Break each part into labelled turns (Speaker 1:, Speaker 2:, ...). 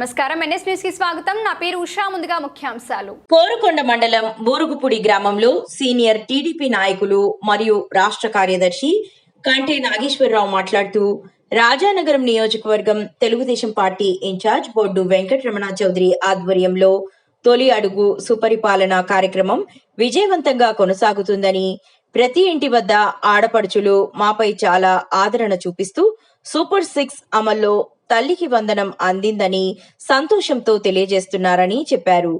Speaker 1: నమస్కారం. ఎన్ఎస్ న్యూస్కి స్వాగతం. నా పేరు ఉషా. ముందుగా ముఖ్యాంశాలు.
Speaker 2: కోరుకొండ మండలం బోరుగుపూడి గ్రామంలో సీనియర్ టీడీపీ నాయకులు మరియు రాష్ట్ర కార్యదర్శి కంటే నాగేశ్వరరావు మాట్లాడుతూ రాజానగరం నియోజకవర్గం తెలుగుదేశం పార్టీ ఇన్ఛార్జ్ బొడ్డు వెంకటరమణ చౌదరి ఆధ్వర్యంలో తొలి అడుగు సుపరిపాలన కార్యక్రమం విజయవంతంగా కొనసాగుతుందని ప్రతి ఇంటి వద్ద ఆడపడుచులు మాపై చాలా ఆదరణ చూపిస్తూ సూపర్ సిక్స్ అమల్లో తల్లికి వందనం అందిందని సంతోషంతో తెలియజేస్తున్నారని చెప్పారు.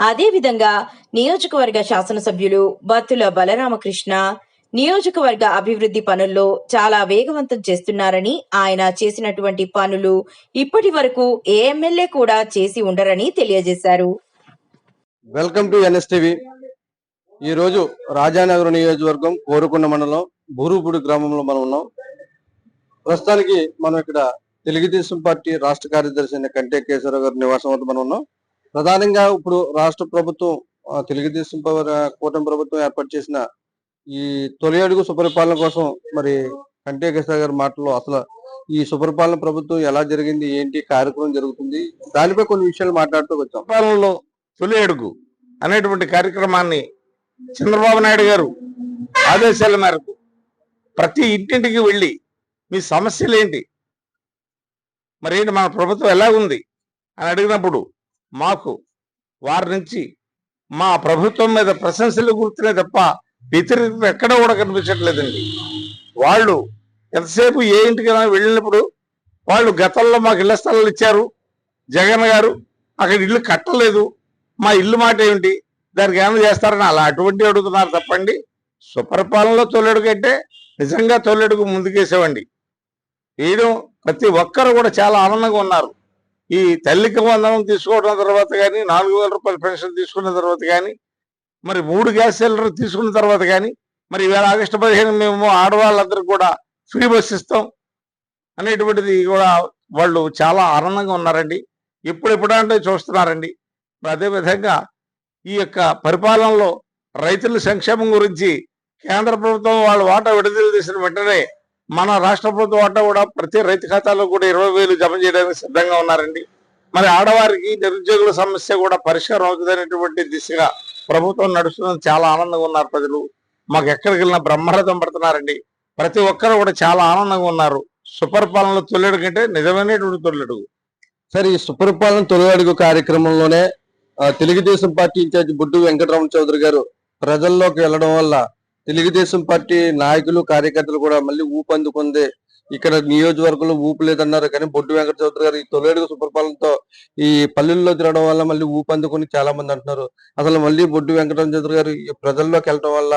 Speaker 2: అదేవిధంగా నియోజకవర్గ శాసనసభ్యులు బత్తుల బలరామకృష్ణ నియోజకవర్గ అభివృద్ధి పనుల్లో చాలా వేగవంతం చేస్తున్నారని ఆయన చేసినటువంటి పనులు ఇప్పటి వరకు ఏ ఎమ్మెల్యే కూడా చేసి ఉండరని తెలియజేశారు.
Speaker 3: Welcome to NSTV. ఈ రోజు రాజానగరం నియోజకవర్గం కోరుకున్న మండలం బూరుపూడి గ్రామంలో మనం ఉన్నాం. ప్రస్తుతానికి మనం ఇక్కడ తెలుగుదేశం పార్టీ రాష్ట్ర కార్యదర్శి అయిన కంటే కేశవరావు గారి నివాసం వద్ద మనం ఉన్నాం. ప్రధానంగా ఇప్పుడు రాష్ట్ర ప్రభుత్వం తెలుగుదేశం కూటమి ప్రభుత్వం ఏర్పాటు చేసిన ఈ తొలి అడుగు సుపరిపాలన కోసం మరి కంటే కేశవ గారి మాటలు అసలు ఈ సుపరిపాలన ప్రభుత్వం ఎలా జరిగింది ఏంటి కార్యక్రమం జరుగుతుంది దానిపై కొన్ని విషయాలు మాట్లాడుతూ వచ్చాం.
Speaker 4: పాలనలో తొలి అడుగు అనేటువంటి కార్యక్రమాన్ని చంద్రబాబు నాయుడు గారు ఆదేశాల మేరకు ప్రతి ఇంటింటికి వెళ్ళి మీ సమస్యలు ఏంటి మరేంటి మన ప్రభుత్వం ఎలా ఉంది అని అడిగినప్పుడు మాకు వారి నుంచి మా ప్రభుత్వం మీద ప్రశంసలు గుర్తునే తప్ప వ్యతిరేకత ఎక్కడ కూడా కనిపించట్లేదండి. వాళ్ళు ఎంతసేపు ఏ ఇంటికైనా వెళ్ళినప్పుడు వాళ్ళు గతంలో మాకు ఇళ్ళ స్థలాలు ఇచ్చారు. జగన్ గారు అక్కడ ఇల్లు కట్టలేదు. మా ఇల్లు మాట ఏమిటి? దానికి ఏమైనా చేస్తారని అలా అటువంటి అడుగుతున్నారు తప్పండి. సుపరిపాలనలో తొలెడుగు అంటే నిజంగా తొలెడుగు ముందుకేసేవండి. వేయడం ప్రతి ఒక్కరు కూడా చాలా ఆనందంగా ఉన్నారు. ఈ తల్లికి వందనం తీసుకోవడం తర్వాత కానీ నాలుగు వేల రూపాయల పెన్షన్ తీసుకున్న తర్వాత కానీ మరి మూడు గ్యాస్ సిలిండర్ తీసుకున్న తర్వాత కానీ మరి ఈవేళ ఆగస్టు పదిహేను మేము ఆడవాళ్ళందరికీ కూడా ఫ్రీ బస్ ఇస్తాం అనేటువంటిది కూడా వాళ్ళు చాలా ఆనందంగా ఉన్నారండి. ఎప్పుడెప్పుడంటే చూస్తున్నారండి. అదేవిధంగా ఈ యొక్క పరిపాలనలో రైతుల సంక్షేమం గురించి కేంద్ర ప్రభుత్వం వాళ్ళు వాటా విడుదల చేసిన వెంటనే మన రాష్ట్ర ప్రభుత్వం వాటా కూడా ప్రతి రైతు ఖాతాలో కూడా ఇరవై వేలు జమ చేయడానికి సిద్ధంగా ఉన్నారండి. మరి ఆడవారికి నిరుద్యోగుల సమస్య కూడా పరిష్కారం అవుతుందనేటువంటి దిశగా ప్రభుత్వం నడుస్తున్నది చాలా ఆనందంగా ఉన్నారు ప్రజలు. మాకు ఎక్కడికి వెళ్ళినా బ్రహ్మరథం పడుతున్నారండి. ప్రతి ఒక్కరు కూడా చాలా ఆనందంగా ఉన్నారు. సుపరిపాలన తొలెడు కంటే నిజమైనటువంటి తొలెడు.
Speaker 3: సరే ఈ సుపరిపాలన తొలి అడుగు కార్యక్రమంలోనే తెలుగుదేశం పార్టీ ఇన్ఛార్జ్ బుడ్డు వెంకటరమణ చౌదరి గారు ప్రజల్లోకి వెళ్ళడం వల్ల తెలుగుదేశం పార్టీ నాయకులు కార్యకర్తలు కూడా మళ్ళీ ఊపందుకుంది. ఇక్కడ నియోజకవర్గంలో ఊపు లేదన్నారు కానీ బొడ్డు వెంకట చౌదరి గారు ఈ తొలేడుగు అడుగు సుపరిపాలనతో ఈ పల్లెల్లో తిరగడం వల్ల మళ్ళీ ఊపందుకుని చాలా మంది అంటున్నారు. అసలు మళ్ళీ బొడ్డు వెంకట చౌదరి గారు ఈ ప్రజల్లోకి వెళ్ళడం వల్ల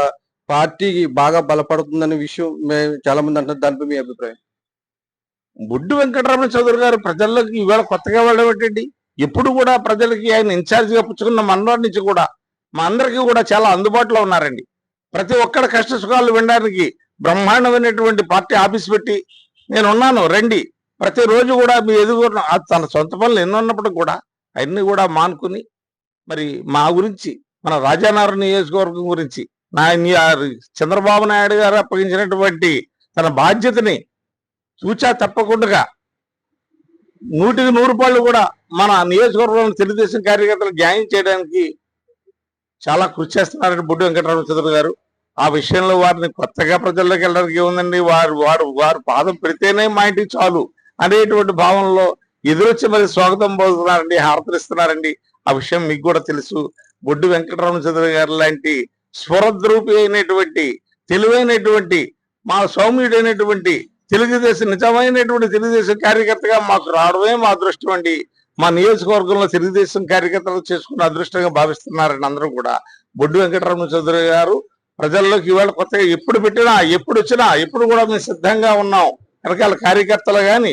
Speaker 3: పార్టీకి బాగా బలపడుతుందనే విషయం మేము చాలా మంది అంటున్నారు దానిపై మీ అభిప్రాయం?
Speaker 4: బొడ్డు వెంకటరమణ చౌదరి గారు ప్రజల్లోకి ఇవాళ కొత్తగా వెళ్ళడం ఏంటండి? ఎప్పుడు కూడా ప్రజలకి ఆయన ఇన్ఛార్జ్గా పుచ్చుకున్న మనలో నుంచి కూడా మా అందరికీ కూడా చాలా అందుబాటులో ఉన్నారండి. ప్రతి ఒక్కడ కష్ట సుఖాలు వినడానికి బ్రహ్మాండమైనటువంటి పార్టీ ఆఫీస్ పెట్టి నేను ఉన్నాను రండి ప్రతిరోజు కూడా మీ ఎదుగున్న తన సొంత పనులు ఎన్ని ఉన్నప్పుడు కూడా అవన్నీ కూడా మానుకుని మరి మా గురించి మన రాజానగరం నియోజకవర్గం గురించి నా చంద్రబాబు నాయుడు గారు అప్పగించినటువంటి తన బాధ్యతని చూచా తప్పకుండా నూటికి నూరు రూపాయలు కూడా మన నియోజకవర్గంలో తెలుగుదేశం కార్యకర్తలు న్యాయం చేయడానికి చాలా కృషి చేస్తున్నారని బుడ్డు వెంకటరమణ చంద్ర గారు. ఆ విషయంలో వారిని కొత్తగా ప్రజల్లోకి వెళ్ళడానికి ఏముందండి? వారు వారు వారు పాదం పెడితేనే మా ఇంటికి చాలు అనేటువంటి భావనలో ఎదురొచ్చి మరి స్వాగతం పోతున్నారండి హారతలిస్తున్నారండి. ఆ విషయం మీకు కూడా తెలుసు. బొడ్డు వెంకటరమణ చంద్ర గారు లాంటి స్వరద్రూపి అయినటువంటి తెలివైనటువంటి మా సౌమ్యుడైనటువంటి తెలుగుదేశం నిజమైనటువంటి తెలుగుదేశం కార్యకర్తగా మాకు రావడమే మా అదృష్టం అండి. మా నియోజకవర్గంలో తెలుగుదేశం కార్యకర్తలు చేసుకున్న అదృష్టంగా భావిస్తున్నారని అందరూ కూడా. బొడ్డు వెంకటరమణ చౌదరి గారు ప్రజల్లోకి ఇవాళ కొత్తగా ఎప్పుడు పెట్టినా ఎప్పుడు వచ్చినా ఎప్పుడు కూడా మేము సిద్ధంగా ఉన్నాం. వెనకాల కార్యకర్తలు కానీ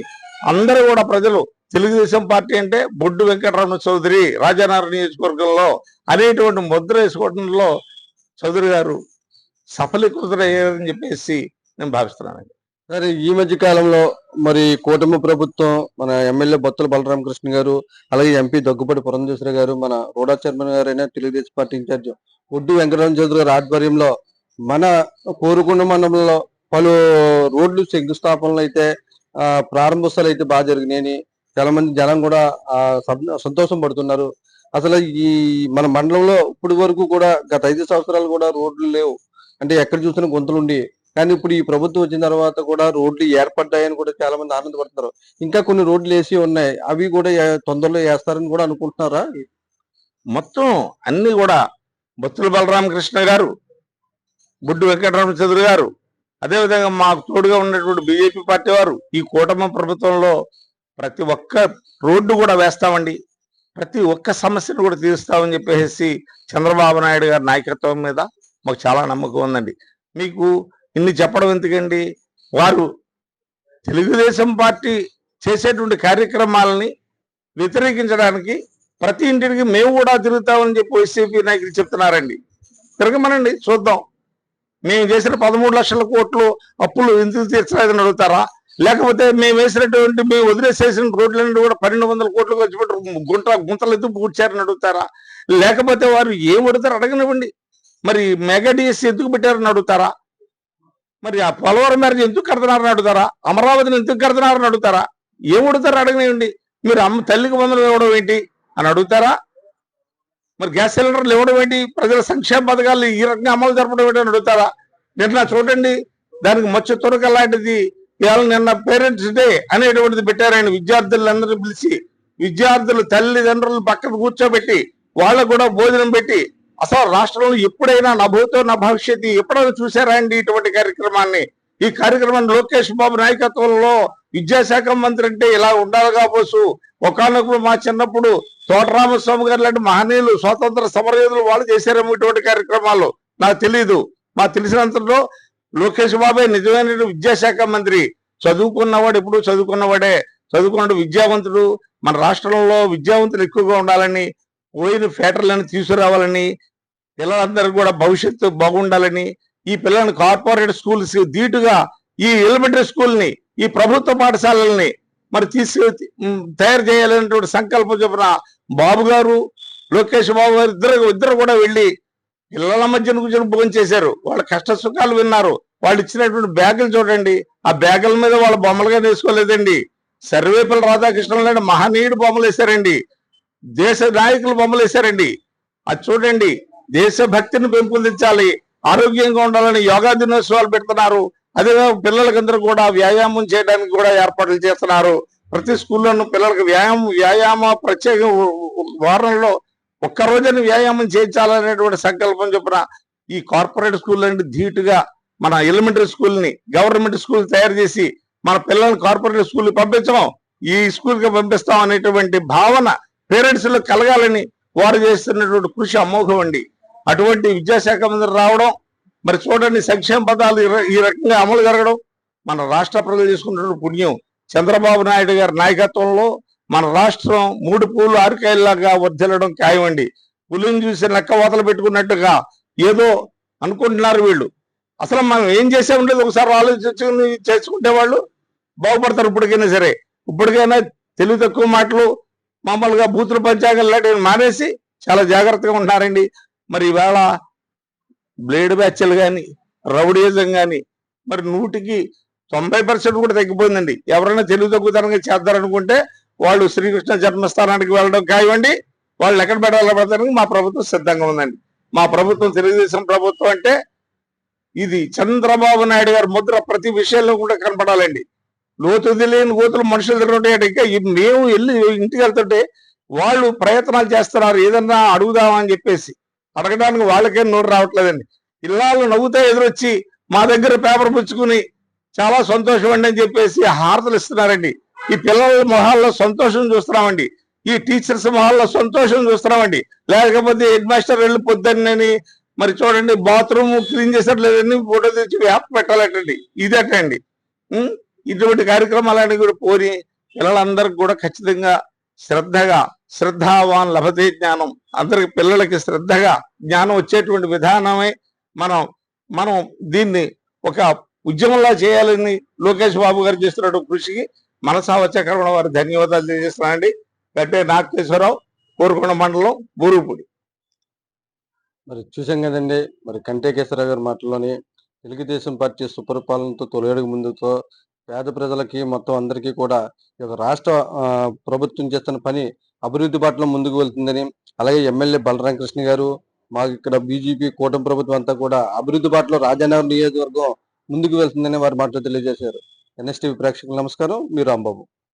Speaker 4: అందరూ కూడా ప్రజలు తెలుగుదేశం పార్టీ అంటే బొడ్డు వెంకటరమణ చౌదరి రాజానగరం నియోజకవర్గంలో అనేటువంటి ముద్ర వేసుకోవడంలో చౌదరి గారు సఫలీకృతులయ్యారని చెప్పేసి నేను భావిస్తున్నాను
Speaker 3: సరే ఈ మధ్య కాలంలో మరి కూటమి ప్రభుత్వం మన ఎమ్మెల్యే బొత్తల బలరామకృష్ణ గారు అలాగే ఎంపీ దగ్గుపాటి పురంధేశ్వర గారు మన రోడా చైర్మన్ గారైనా తెలుగుదేశం పార్టీ ఇన్ఛార్జ్ ఒడ్డు వెంకటరామ చౌదరి గారి ఆధ్వర్యంలో మన కోరుకుండ మండలంలో పలు రోడ్లు శంకుస్థాపనలు అయితే ప్రారంభోత్సవాలు అయితే బాగా జరిగినాయని చాలా మంది జనం కూడా సంతోషం పడుతున్నారు. అసలు ఈ మన మండలంలో ఇప్పటి వరకు కూడా గత ఐదు సంవత్సరాలు కూడా రోడ్లు లేవు. అంటే ఎక్కడ చూసినా గుంతలుండి కానీ ఇప్పుడు ఈ ప్రభుత్వం వచ్చిన తర్వాత కూడా రోడ్లు ఏర్పడ్డాయని కూడా చాలా మంది ఆనందపడుతున్నారు. ఇంకా కొన్ని రోడ్లు వేసి ఉన్నాయి. అవి కూడా తొందరలో వేస్తారని కూడా అనుకుంటున్నారా?
Speaker 4: మొత్తం అన్ని కూడా బొత్తుల బలరామకృష్ణ గారు బుడ్డు వెంకటరమణ చౌదరి గారు అదేవిధంగా మాకు తోడుగా ఉన్నటువంటి బీజేపీ పార్టీ వారు ఈ కూటమి ప్రభుత్వంలో ప్రతి ఒక్క రోడ్డు కూడా వేస్తామండి. ప్రతి ఒక్క సమస్యను కూడా తీరుస్తామని చెప్పేసి చంద్రబాబు నాయుడు గారి నాయకత్వం మీద మాకు చాలా నమ్మకం ఉందండి. మీకు ఇన్ని చెప్పడం ఎందుకండి? వారు తెలుగుదేశం పార్టీ చేసేటువంటి కార్యక్రమాలని వ్యతిరేకించడానికి ప్రతి ఇంటికి మేము కూడా తిరుగుతామని చెప్పి వైసీపీ నాయకులు చెప్తున్నారండి. తిరగమనండి చూద్దాం. మేము చేసిన పదమూడు లక్షల కోట్లు అప్పులు ఎందుకు తీర్చలేదని అడుగుతారా? లేకపోతే మేము వేసినటువంటి మేము వదిలేసేసిన రోడ్లన్నీ కూడా పన్నెండు వందల కోట్లు ఖర్చు పెట్టి గుంట గుంతలు ఎందుకు పూడ్చారని అడుగుతారా? లేకపోతే వారు ఏం అడుగుతారు అడగనివ్వండి. మరి మెగా డిఎస్సీ ఎందుకు పెట్టారని అడుగుతారా? మరి ఆ పోలవరం మ్యారేజ్ ఎందుకు కడుతున్నారని అడుగుతారా? అమరావతిని ఎందుకు కడుతున్నారని అడుగుతారా? ఏం అడుగుతారు అడగనివ్వండి. మీరు అమ్మ తల్లికి వందలు ఇవ్వడం ఏంటి అని అడుగుతారా? మరి గ్యాస్ సిలిండర్లు ఇవ్వడం ఏంటి? ప్రజల సంక్షేమ పథకాలు ఈ రకంగా అమలు జరపడం ఏంటి అని అడుగుతారా? నిన్న చూడండి దానికి మచ్చ తురక లాంటిది. ఇవాళ నిన్న పేరెంట్స్ డే అనేటువంటిది పెట్టారండి విద్యార్థులందరూ పిలిచి. విద్యార్థులు తల్లిదండ్రులు పక్కన కూర్చోబెట్టి వాళ్ళకు కూడా భోజనం పెట్టి అసలు రాష్ట్రంలో ఎప్పుడైనా నా భూతో నా భవిష్యత్తు ఎప్పుడైనా చూసారా అండి ఇటువంటి కార్యక్రమాన్ని? ఈ కార్యక్రమం లోకేష్ బాబు నాయకత్వంలో విద్యాశాఖ మంత్రి అంటే ఇలా ఉండాలి కాబోసు. ఒకనొకరు మా చిన్నప్పుడు తోటరామస్వామి గారు లాంటి మహనీయులు స్వాతంత్ర సమరయోధులు వాళ్ళు చేశారేమో ఇటువంటి కార్యక్రమాలు. నాకు తెలియదు మాకు తెలిసినంతలో లోకేష్ బాబే నిజమైన విద్యాశాఖ మంత్రి. చదువుకున్నవాడు ఎప్పుడు చదువుకున్నవాడే. చదువుకున్నాడు విద్యావంతుడు. మన రాష్ట్రంలో విద్యావంతులు ఎక్కువగా ఉండాలని పోయిన ఫ్యాక్టరీలను తీసుకురావాలని పిల్లలందరికీ కూడా భవిష్యత్తు బాగుండాలని ఈ పిల్లలను కార్పొరేట్ స్కూల్స్ ధీటుగా ఈ ఎలిమెంటరీ స్కూల్ని ఈ ప్రభుత్వ పాఠశాలల్ని మరి తీసుకు తయారు చేయాలనేటువంటి సంకల్పం చెప్పిన బాబు గారు లోకేష్ బాబు గారు ఇద్దరు ఇద్దరు కూడా వెళ్ళి పిల్లల మధ్యన కూర్చొని భోజనం చేశారు. వాళ్ళ కష్ట సుఖాలు విన్నారు. వాళ్ళు ఇచ్చినటువంటి బ్యాగులు చూడండి. ఆ బ్యాగుల మీద వాళ్ళ బొమ్మలుగా వేసుకోలేదండి సర్వేపల్లి రాధాకృష్ణ లాంటి మహనీయుడు బొమ్మలు వేశారండి దేశ నాయకులు బొమ్మలు వేశారండి. అది చూడండి దేశభక్తిని పెంపొందించాలి ఆరోగ్యంగా ఉండాలని యోగా దినోత్సవాలు పెడుతున్నారు. అదే పిల్లలకందరూ కూడా వ్యాయామం చేయడానికి కూడా ఏర్పాట్లు చేస్తున్నారు. ప్రతి స్కూల్లోనూ పిల్లలకు వ్యాయామం వ్యాయామ ప్రత్యేక వారంలో ఒక్క రోజున వ్యాయామం చేయించాలనేటువంటి సంకల్పం చొప్పున ఈ కార్పొరేట్ స్కూల్ అంటే ధీటుగా మన ఎలిమెంటరీ స్కూల్ని గవర్నమెంట్ స్కూల్ తయారు చేసి మన పిల్లల్ని కార్పొరేట్ స్కూల్ పంపించడం ఈ స్కూల్కి పంపిస్తాం అనేటువంటి భావన పేరెంట్స్లో కలగాలని వారు చేస్తున్నటువంటి కృషి అమోఘం అండి. అటువంటి విద్యాశాఖ మంత్రి రావడం మరి చూడండి సంక్షేమ పదాలు ఈ రకంగా అమలు జరగడం మన రాష్ట్ర ప్రజలు చేసుకున్నటువంటి పుణ్యం. చంద్రబాబు నాయుడు గారి నాయకత్వంలో మన రాష్ట్రం మూడు పూలు ఆరుకాయల్లాగా వర్ధిల్లడం ఖాయమండి. పులిని చూసి లెక్క పెట్టుకున్నట్టుగా ఏదో అనుకుంటున్నారు వీళ్ళు. అసలు మనం ఏం చేసే ఉండేది ఒకసారి ఆలోచించుకుని చేసుకుంటే వాళ్ళు బాగుపడతారు ఇప్పటికైనా సరే. ఇప్పటికైనా తెలివి తక్కువ మాటలు మామూలుగా బూతుల పంచాంగాలు లాంటివి మానేసి చాలా జాగ్రత్తగా ఉంటారండి మరి ఈవేళ బ్లేడ్ బ్యాచ్లు కానీ రౌడీజం కానీ మరి నూటికి తొంభై పర్సెంట్ కూడా తగ్గిపోయిందండి. ఎవరైనా తెలుగు తగ్గుతనంగా చేద్దారనుకుంటే వాళ్ళు శ్రీకృష్ణ జన్మస్థానానికి వెళ్ళడం కావండి వాళ్ళు ఎక్కడ పెట్టాలని మా ప్రభుత్వం సిద్ధంగా ఉందండి. మా ప్రభుత్వం తెలుగుదేశం ప్రభుత్వం అంటే ఇది చంద్రబాబు నాయుడు గారి ముద్ర ప్రతి విషయంలో కూడా కనపడాలండి. లోతు తెలియని గోతులు మనుషులు తిరుగుతుంటే మేము వెళ్ళి ఇంటికి వెళ్తుంటే వాళ్ళు ప్రయత్నాలు చేస్తున్నారు ఏదన్నా అడుగుదామని చెప్పేసి. అడగడానికి వాళ్ళకేం నోరు రావట్లేదండి. ఇల్లాళ్ళు నవ్వుతా ఎదురొచ్చి మా దగ్గర పేపర్ పుచ్చుకుని చాలా సంతోషం అండి అని చెప్పేసి హారతలు ఇస్తున్నారండి. ఈ పిల్లల మొహాల్లో సంతోషం చూస్తున్నామండి. ఈ టీచర్స్ మొహాల్లో సంతోషం చూస్తున్నామండి. లేకపోతే హెడ్ మాస్టర్ వెళ్ళి పొద్దున్నని మరి చూడండి బాత్రూమ్ క్లీన్ చేసేట్లేదని ఫోటో తెచ్చి వ్యాప్ పెట్టాలటండి. ఇదేటండి ఇటువంటి కార్యక్రమాలన్నీ కూడా పోని పిల్లలందరికి కూడా ఖచ్చితంగా శ్రద్ధగా శ్రద్ధావాన్ లభతే జ్ఞానం. అందరికి పిల్లలకి శ్రద్ధగా జ్ఞానం వచ్చేటువంటి విధానమే మనం మనం దీన్ని ఒక ఉద్యమంలా చేయాలని లోకేష్ బాబు గారు చేస్తున్న కృషికి మనసా వచ్చకరమణ వారి ధన్యవాదాలు తెలియజేస్తున్నానండి. గట్టే నాగేశ్వరరావు కోరుకొండ మండలం బూరుపూడి.
Speaker 3: మరి చూసాం కదండి మరి కంటే కేసరావు గారి మాటల్లోని తెలుగుదేశం పార్టీ సుపరిపాలనతో తొలి అడుగు ముందుతో పేద ప్రజలకి మొత్తం అందరికీ కూడా ఈ యొక్క రాష్ట్ర ప్రభుత్వం చేస్తున్న పని అభివృద్ధి బాటలో ముందుకు వెళ్తుందని అలాగే ఎమ్మెల్యే బలరామకృష్ణ గారు మాకు ఇక్కడ బీజేపీ కూటమి ప్రభుత్వం అంతా కూడా అభివృద్ధి బాటలో రాజానగర్ నియోజకవర్గం ముందుకు వెళ్తుందని వారు మాటలు తెలియజేశారు. ఎన్ఎస్టీవీ ప్రేక్షకులు నమస్కారం. మీరు రాంబాబు.